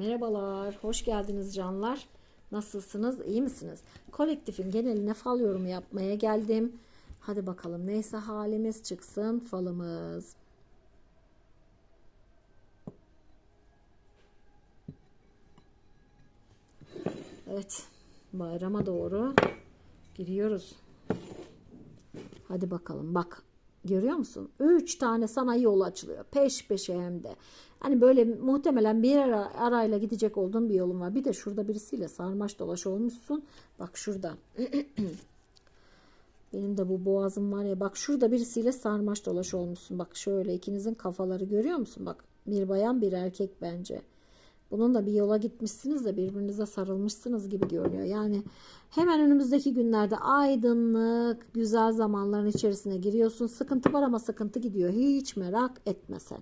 Merhabalar, hoş geldiniz canlar. Nasılsınız, iyi misiniz? Kolektifin geneline fal yorumu yapmaya geldim. Hadi bakalım neyse halimiz çıksın falımız. Evet, bayrama doğru giriyoruz. Hadi bakalım bak görüyor musun? Üç tane sana yol açılıyor. Peş peşe hem de. Hani böyle muhtemelen bir ara, arayla gidecek olduğun bir yolun var. Bir de şurada birisiyle sarmaş dolaş olmuşsun. Bak şurada. Benim de bu boğazım var ya bak şurada birisiyle sarmaş dolaş olmuşsun. Bak şöyle ikinizin kafaları görüyor musun? Bak bir bayan bir erkek bence. Bunun da bir yola gitmişsiniz de birbirinize sarılmışsınız gibi görünüyor. Yani hemen önümüzdeki günlerde aydınlık, güzel zamanların içerisine giriyorsun. Sıkıntı var ama sıkıntı gidiyor. Hiç merak etme sen.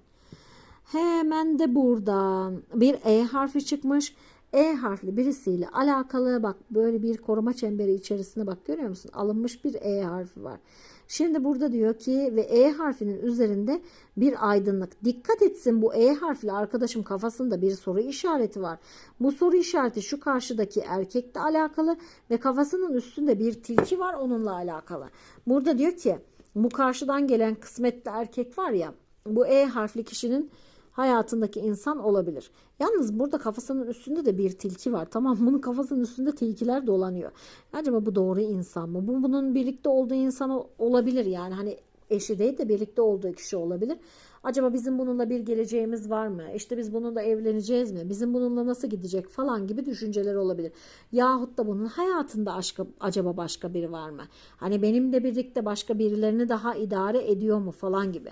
Hemen de buradan bir E harfi çıkmış. E harfli birisiyle alakalı bak böyle bir koruma çemberi içerisinde bak görüyor musun? Alınmış bir E harfi var. Şimdi burada diyor ki ve E harfinin üzerinde bir aydınlık. Dikkat etsin bu E harfli arkadaşım kafasında bir soru işareti var. Bu soru işareti şu karşıdaki erkekle alakalı ve kafasının üstünde bir tilki var onunla alakalı. Burada diyor ki bu karşıdan gelen kısmetli erkek var ya bu E harfli kişinin hayatındaki insan olabilir. Yalnız burada kafasının üstünde de bir tilki var. Tamam bunun kafasının üstünde tilkiler dolanıyor. Acaba bu doğru insan mı? Bu bunun birlikte olduğu insan olabilir yani hani eşi değil de birlikte olduğu kişi olabilir. Acaba bizim bununla bir geleceğimiz var mı? İşte biz bununla evleneceğiz mi? Bizim bununla nasıl gidecek falan gibi düşünceler olabilir. Yahut da bunun hayatında aşka, acaba başka biri var mı? Hani benimle birlikte başka birilerini daha idare ediyor mu falan gibi.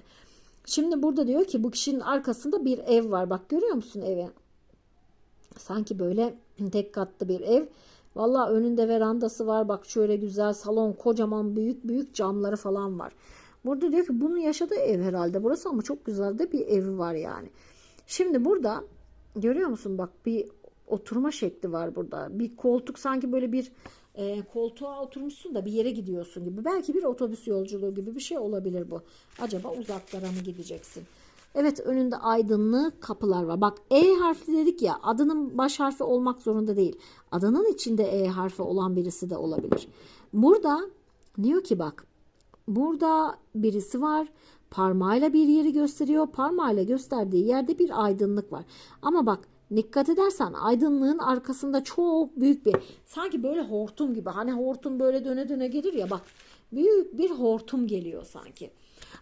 Şimdi burada diyor ki bu kişinin arkasında bir ev var. Bak görüyor musun evi? Sanki böyle tek katlı bir ev. Valla önünde verandası var. Bak şöyle güzel salon kocaman büyük büyük camları falan var. Burada diyor ki bunun yaşadığı ev herhalde burası ama çok güzel de bir evi var yani. Şimdi burada görüyor musun bak bir oturma şekli var burada. Bir koltuk sanki böyle bir e, koltuğa oturmuşsun da bir yere gidiyorsun gibi. Belki bir otobüs yolculuğu gibi bir şey olabilir bu. Acaba uzaklara mı gideceksin? Evet önünde aydınlık kapılar var. Bak E harfi dedik ya adının baş harfi olmak zorunda değil. Adının içinde E harfi olan birisi de olabilir. Burada diyor ki bak burada birisi var parmağıyla bir yeri gösteriyor. Parmağıyla gösterdiği yerde bir aydınlık var. Ama bak dikkat edersen aydınlığın arkasında çok büyük bir sanki böyle hortum gibi hani hortum böyle döne döne gelir ya bak büyük bir hortum geliyor sanki.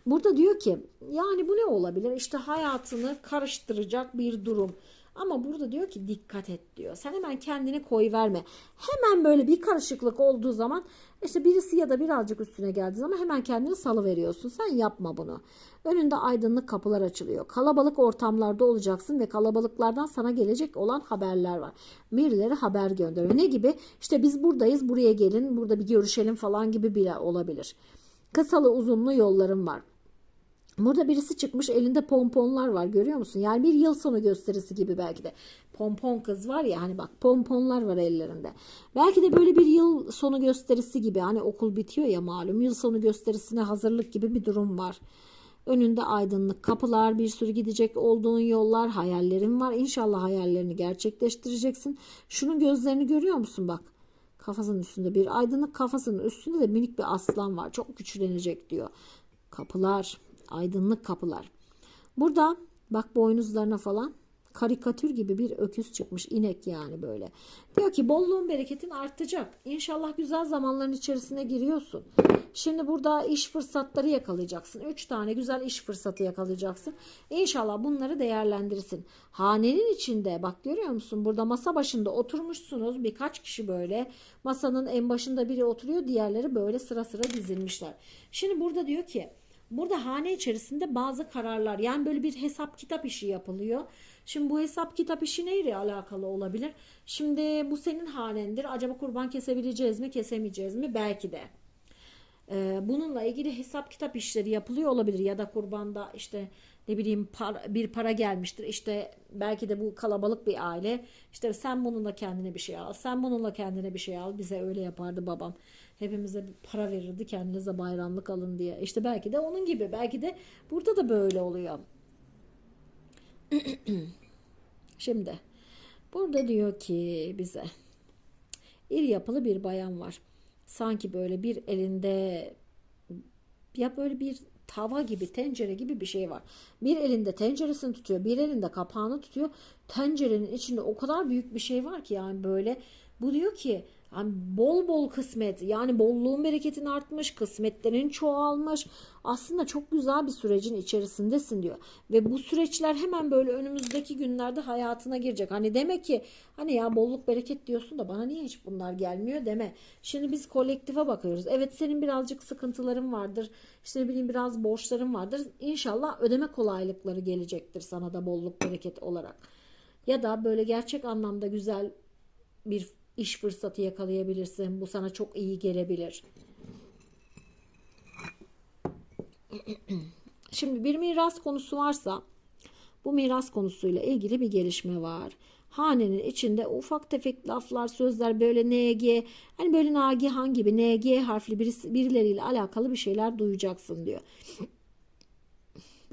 Burada diyor ki yani bu ne olabilir? İşte hayatını karıştıracak bir durum. Ama burada diyor ki dikkat et diyor. Sen hemen kendini koy verme. Hemen böyle bir karışıklık olduğu zaman işte birisi ya da birazcık üstüne geldiği zaman hemen kendini salı veriyorsun. Sen yapma bunu. Önünde aydınlık kapılar açılıyor. Kalabalık ortamlarda olacaksın ve kalabalıklardan sana gelecek olan haberler var. Birileri haber gönderiyor. Ne gibi? İşte biz buradayız buraya gelin burada bir görüşelim falan gibi bile olabilir. Kısalı uzunlu yollarım var. Burada birisi çıkmış elinde pomponlar var görüyor musun? Yani bir yıl sonu gösterisi gibi belki de. Pompon kız var ya hani bak pomponlar var ellerinde. Belki de böyle bir yıl sonu gösterisi gibi hani okul bitiyor ya malum yıl sonu gösterisine hazırlık gibi bir durum var. Önünde aydınlık kapılar, bir sürü gidecek olduğun yollar, hayallerin var. İnşallah hayallerini gerçekleştireceksin. Şunun gözlerini görüyor musun bak? Kafasının üstünde bir aydınlık kafasının üstünde de minik bir aslan var. Çok güçlenecek diyor. Kapılar, aydınlık kapılar. Burada bak boynuzlarına falan karikatür gibi bir öküz çıkmış inek yani böyle. Diyor ki bolluğun bereketin artacak. İnşallah güzel zamanların içerisine giriyorsun. Şimdi burada iş fırsatları yakalayacaksın. Üç tane güzel iş fırsatı yakalayacaksın. İnşallah bunları değerlendirsin. Hanenin içinde bak görüyor musun? Burada masa başında oturmuşsunuz. Birkaç kişi böyle. Masanın en başında biri oturuyor. Diğerleri böyle sıra sıra dizilmişler. Şimdi burada diyor ki Burada hane içerisinde bazı kararlar yani böyle bir hesap kitap işi yapılıyor. Şimdi bu hesap kitap işi neyle alakalı olabilir? Şimdi bu senin hanendir. Acaba kurban kesebileceğiz mi kesemeyeceğiz mi? Belki de. Ee, bununla ilgili hesap kitap işleri yapılıyor olabilir ya da kurbanda işte ne bileyim par, bir para gelmiştir. İşte belki de bu kalabalık bir aile. İşte sen bununla kendine bir şey al sen bununla kendine bir şey al. Bize öyle yapardı babam. Hepimize bir para verirdi kendinize bayramlık alın diye. İşte belki de onun gibi. Belki de burada da böyle oluyor. Şimdi Burada diyor ki bize iri yapılı bir bayan var. Sanki böyle bir elinde ya böyle bir tava gibi tencere gibi bir şey var. Bir elinde tenceresini tutuyor, bir elinde kapağını tutuyor. Tencerenin içinde o kadar büyük bir şey var ki yani böyle bu diyor ki yani bol bol kısmet yani bolluğun bereketin artmış, kısmetlerin çoğalmış. Aslında çok güzel bir sürecin içerisindesin diyor. Ve bu süreçler hemen böyle önümüzdeki günlerde hayatına girecek. Hani demek ki hani ya bolluk bereket diyorsun da bana niye hiç bunlar gelmiyor deme. Şimdi biz kolektife bakıyoruz. Evet senin birazcık sıkıntıların vardır. İşte ne bileyim biraz borçların vardır. İnşallah ödeme kolaylıkları gelecektir sana da bolluk bereket olarak. Ya da böyle gerçek anlamda güzel bir iş fırsatı yakalayabilirsin. Bu sana çok iyi gelebilir. Şimdi bir miras konusu varsa bu miras konusuyla ilgili bir gelişme var. Hanenin içinde ufak tefek laflar, sözler böyle NG, hani böyle Nagihan gibi NG harfli birisi, birileriyle alakalı bir şeyler duyacaksın diyor.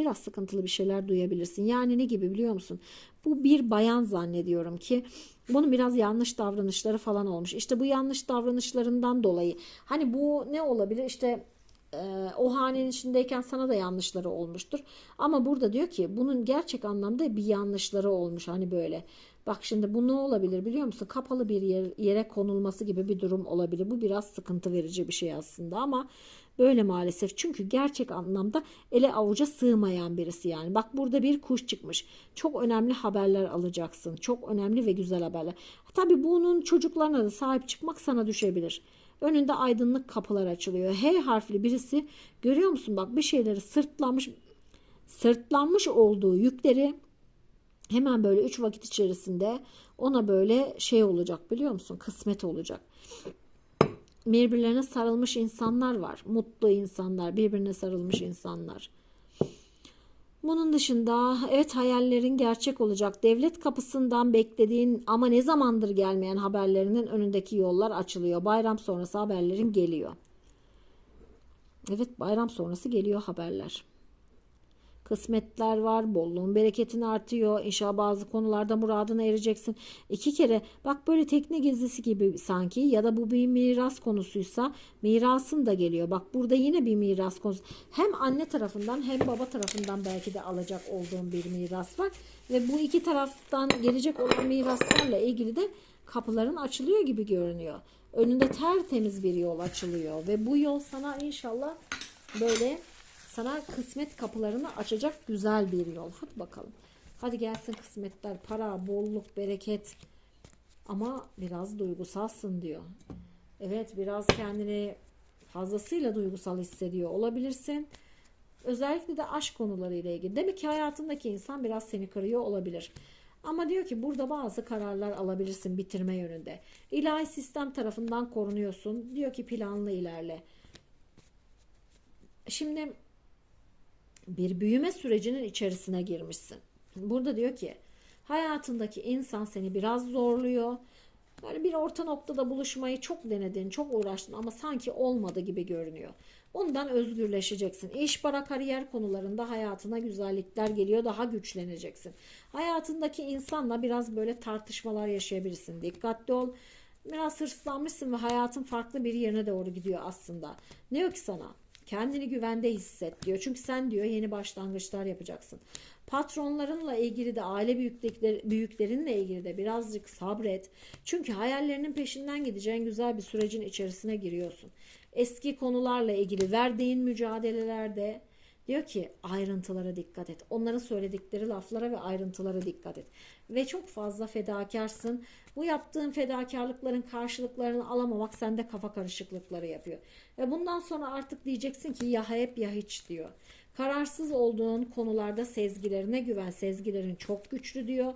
Biraz sıkıntılı bir şeyler duyabilirsin. Yani ne gibi biliyor musun? Bu bir bayan zannediyorum ki bunun biraz yanlış davranışları falan olmuş. İşte bu yanlış davranışlarından dolayı hani bu ne olabilir? İşte e, o hanenin içindeyken sana da yanlışları olmuştur. Ama burada diyor ki bunun gerçek anlamda bir yanlışları olmuş hani böyle. Bak şimdi bu ne olabilir biliyor musun? Kapalı bir yer, yere konulması gibi bir durum olabilir. Bu biraz sıkıntı verici bir şey aslında ama böyle maalesef. Çünkü gerçek anlamda ele avuca sığmayan birisi yani. Bak burada bir kuş çıkmış. Çok önemli haberler alacaksın. Çok önemli ve güzel haberler. Tabii bunun çocuklarına da sahip çıkmak sana düşebilir. Önünde aydınlık kapılar açılıyor. H harfli birisi görüyor musun? Bak bir şeyleri sırtlanmış sırtlanmış olduğu yükleri hemen böyle üç vakit içerisinde ona böyle şey olacak biliyor musun? Kısmet olacak. Birbirlerine sarılmış insanlar var. Mutlu insanlar, birbirine sarılmış insanlar. Bunun dışında evet hayallerin gerçek olacak. Devlet kapısından beklediğin ama ne zamandır gelmeyen haberlerinin önündeki yollar açılıyor. Bayram sonrası haberlerin geliyor. Evet bayram sonrası geliyor haberler kısmetler var. Bolluğun bereketin artıyor. İnşallah bazı konularda muradına ereceksin. İki kere bak böyle tekne gezisi gibi sanki ya da bu bir miras konusuysa mirasın da geliyor. Bak burada yine bir miras konusu. Hem anne tarafından hem baba tarafından belki de alacak olduğun bir miras var. Ve bu iki taraftan gelecek olan miraslarla ilgili de kapıların açılıyor gibi görünüyor. Önünde tertemiz bir yol açılıyor ve bu yol sana inşallah böyle sana kısmet kapılarını açacak güzel bir yol. Hadi bakalım. Hadi gelsin kısmetler, para, bolluk, bereket. Ama biraz duygusalsın diyor. Evet biraz kendini fazlasıyla duygusal hissediyor olabilirsin. Özellikle de aşk konularıyla ilgili. Demek ki hayatındaki insan biraz seni kırıyor olabilir. Ama diyor ki burada bazı kararlar alabilirsin bitirme yönünde. İlahi sistem tarafından korunuyorsun. Diyor ki planlı ilerle. Şimdi bir büyüme sürecinin içerisine girmişsin. Burada diyor ki hayatındaki insan seni biraz zorluyor. Böyle bir orta noktada buluşmayı çok denedin, çok uğraştın ama sanki olmadı gibi görünüyor. Ondan özgürleşeceksin. İş, para, kariyer konularında hayatına güzellikler geliyor. Daha güçleneceksin. Hayatındaki insanla biraz böyle tartışmalar yaşayabilirsin. Dikkatli ol. Biraz hırslanmışsın ve hayatın farklı bir yerine doğru gidiyor aslında. Ne yok ki sana? Kendini güvende hisset diyor. Çünkü sen diyor yeni başlangıçlar yapacaksın. Patronlarınla ilgili de aile büyükler, büyüklerinle ilgili de birazcık sabret. Çünkü hayallerinin peşinden gideceğin güzel bir sürecin içerisine giriyorsun. Eski konularla ilgili verdiğin mücadelelerde diyor ki ayrıntılara dikkat et. Onların söyledikleri laflara ve ayrıntılara dikkat et. Ve çok fazla fedakarsın. Bu yaptığın fedakarlıkların karşılıklarını alamamak sende kafa karışıklıkları yapıyor. Ve bundan sonra artık diyeceksin ki ya hep ya hiç diyor. Kararsız olduğun konularda sezgilerine güven. Sezgilerin çok güçlü diyor.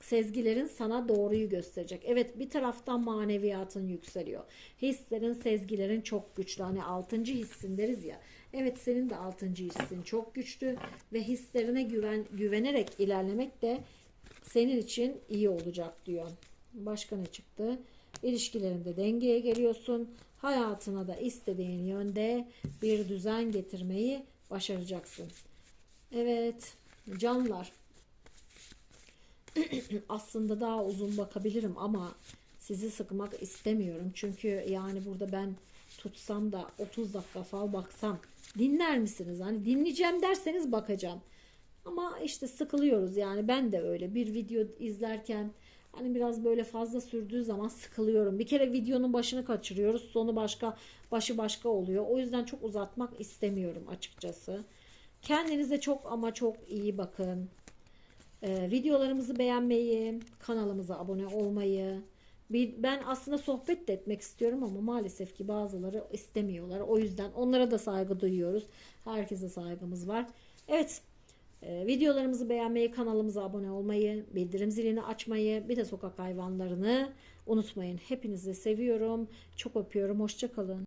Sezgilerin sana doğruyu gösterecek. Evet bir taraftan maneviyatın yükseliyor. Hislerin, sezgilerin çok güçlü. Hani altıncı hissin deriz ya. Evet senin de altıncı hissin çok güçlü ve hislerine güven, güvenerek ilerlemek de senin için iyi olacak diyor. Başka ne çıktı? İlişkilerinde dengeye geliyorsun. Hayatına da istediğin yönde bir düzen getirmeyi başaracaksın. Evet canlar. aslında daha uzun bakabilirim ama sizi sıkmak istemiyorum. Çünkü yani burada ben tutsam da 30 dakika fal baksam dinler misiniz? Hani dinleyeceğim derseniz bakacağım. Ama işte sıkılıyoruz yani ben de öyle bir video izlerken hani biraz böyle fazla sürdüğü zaman sıkılıyorum. Bir kere videonun başını kaçırıyoruz sonu başka başı başka oluyor. O yüzden çok uzatmak istemiyorum açıkçası. Kendinize çok ama çok iyi bakın. Ee, videolarımızı beğenmeyi, kanalımıza abone olmayı. Ben aslında sohbet de etmek istiyorum ama maalesef ki bazıları istemiyorlar. O yüzden onlara da saygı duyuyoruz. Herkese saygımız var. Evet. e, videolarımızı beğenmeyi, kanalımıza abone olmayı, bildirim zilini açmayı, bir de sokak hayvanlarını unutmayın. Hepinizi seviyorum. Çok öpüyorum. Hoşçakalın.